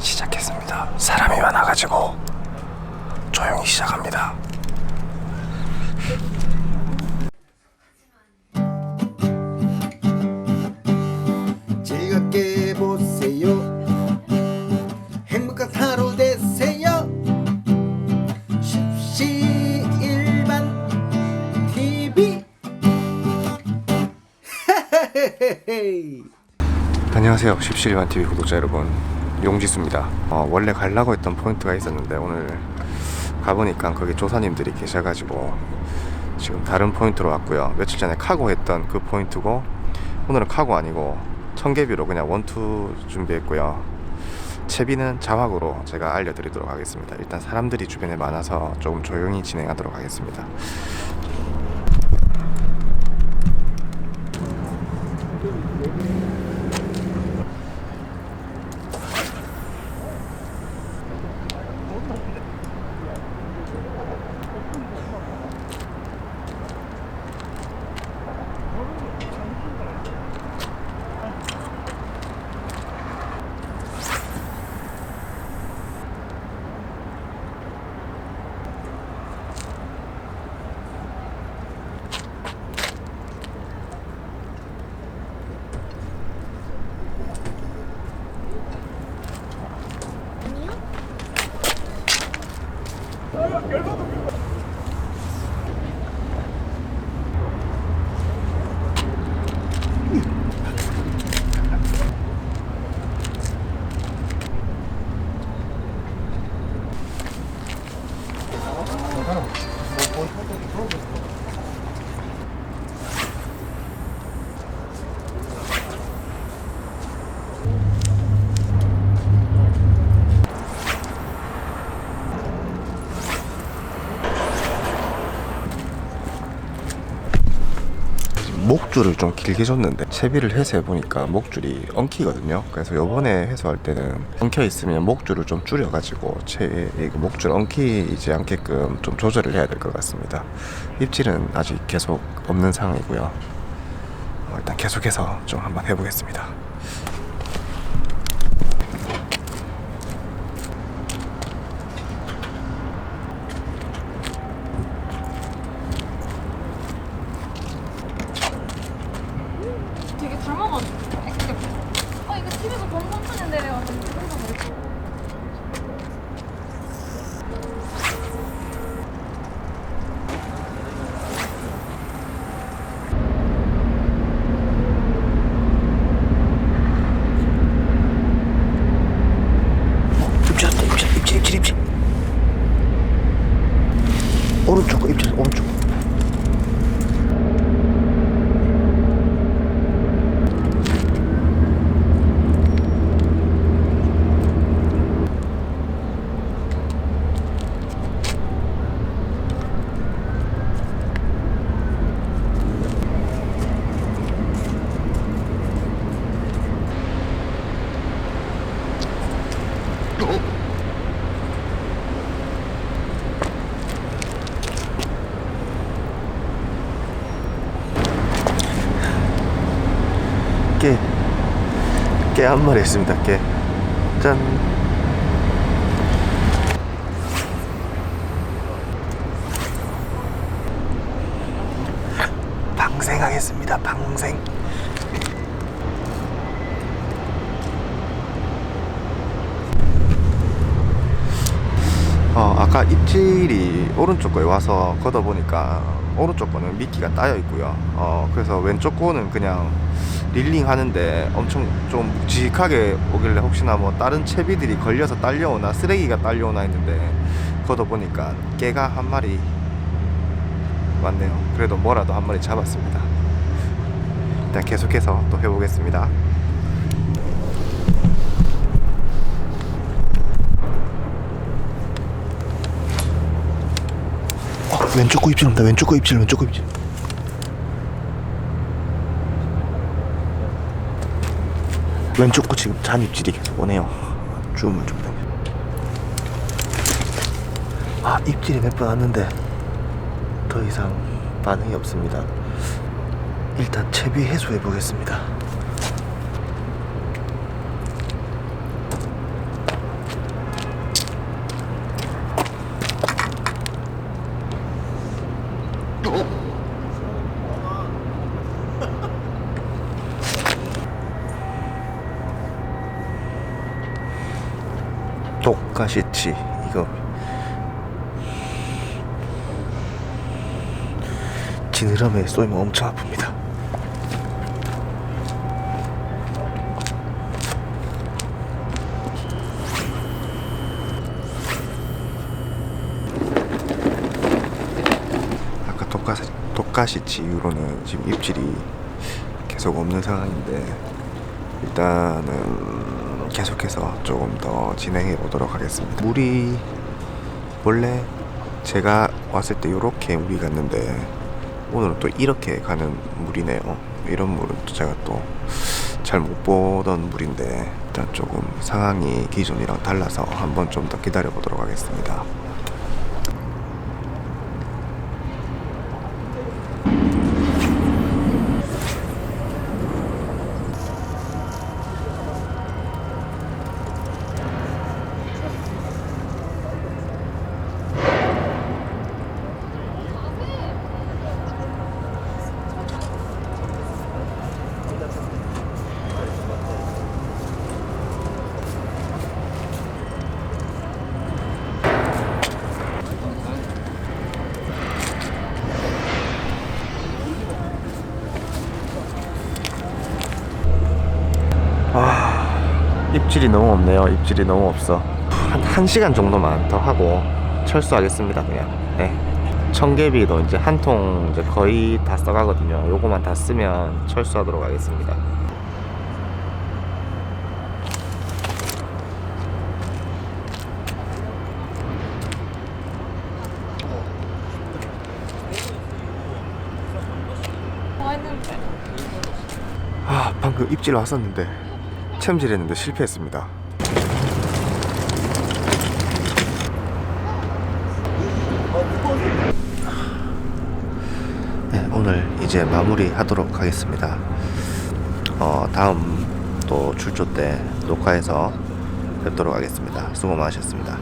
시작했습니다. 사람이 많아가지고 조용히 시작합니다. 즐겁게 보세요 행복한 하루 되세요 십시 일반 TV 안녕하세요. 17만 TV 구독자 여러분. 용지수입니다. 어, 원래 가려고 했던 포인트가 있었는데 오늘 가보니까 거기 조사님들이 계셔가지고 지금 다른 포인트로 왔고요. 며칠 전에 카고 했던 그 포인트고 오늘은 카고 아니고 청개비로 그냥 원투 준비했고요. 채비는 자막으로 제가 알려드리도록 하겠습니다. 일단 사람들이 주변에 많아서 조금 조용히 진행하도록 하겠습니다. 열받 목줄을 좀 길게 줬는데 채비를 해서 해보니까 목줄이 엉키거든요. 그래서 요번에 해소할 때는 엉켜 있으면 목줄을 좀 줄여가지고 채 이거 목줄 엉키지 않게끔 좀 조절을 해야 될 것 같습니다. 입질은 아직 계속 없는 상황이고요. 어, 일단 계속해서 좀 한번 해보겠습니다 되게 닮아가지고. 어, 이거 TV에서 bonbon 쓰는 데래 와서 TV에서 뭐 입질했다 입질 입질 입질 입질 오른쪽 거 입질 오른쪽 깨. 깨 한 마리 있습니다. 깨. 짠. 방생하겠습니다. 방생. 어, 아까 입질이 오른쪽 거에 와서 걷어보니까 오른쪽 거는 미끼가 따여 있고요. 어, 그래서 왼쪽 거는 그냥 릴링 하는데 엄청 좀 묵직하게 오길래 혹시나 뭐 다른 채비들이 걸려서 딸려오나 쓰레기가 딸려오나 했는데 걷어보니까 깨가 한 마리 왔네요. 그래도 뭐라도 한 마리 잡았습니다. 일단 계속해서 또 해보겠습니다. 왼쪽 거 입질 옵니다. 왼쪽 거 입질 왼쪽 거 입질. 왼쪽 거 지금 잔 입질이 계속 오네요. 줌을 좀 당겨. 아 입질이 몇 번 왔는데 더 이상 반응이 없습니다. 일단 채비 해소해 보겠습니다 독가시치 이거 지느러미에 쏘이면 엄청 아픕니다. 아까 독가시, 독가시치 이후로는 지금 입질이 계속 없는 상황인데 일단은 계속해서 조금 더 진행해 보도록 하겠습니다. 물이 원래 제가 왔을 때 이렇게 물이 갔는데 오늘은 또 이렇게 가는 물이네요. 이런 물은 또 제가 또 잘 못 보던 물인데 일단 조금 상황이 기존이랑 달라서 한번 좀 더 기다려 보도록 하겠습니다. 입질이 너무 없네요. 입질이 너무 없어. 한 1시간 정도만 더 하고 철수하겠습니다. 그냥. 네. 청개비도 이제 한 통 이제 거의 다 써가거든요. 요거만 다 쓰면 철수하도록 하겠습니다. 아, 방금 입질 왔었는데 챔질했는데 실패했습니다. 네, 오늘 이제 마무리하도록 하겠습니다. 어, 다음 또 출조 때 녹화해서 뵙도록 하겠습니다. 수고 많으셨습니다.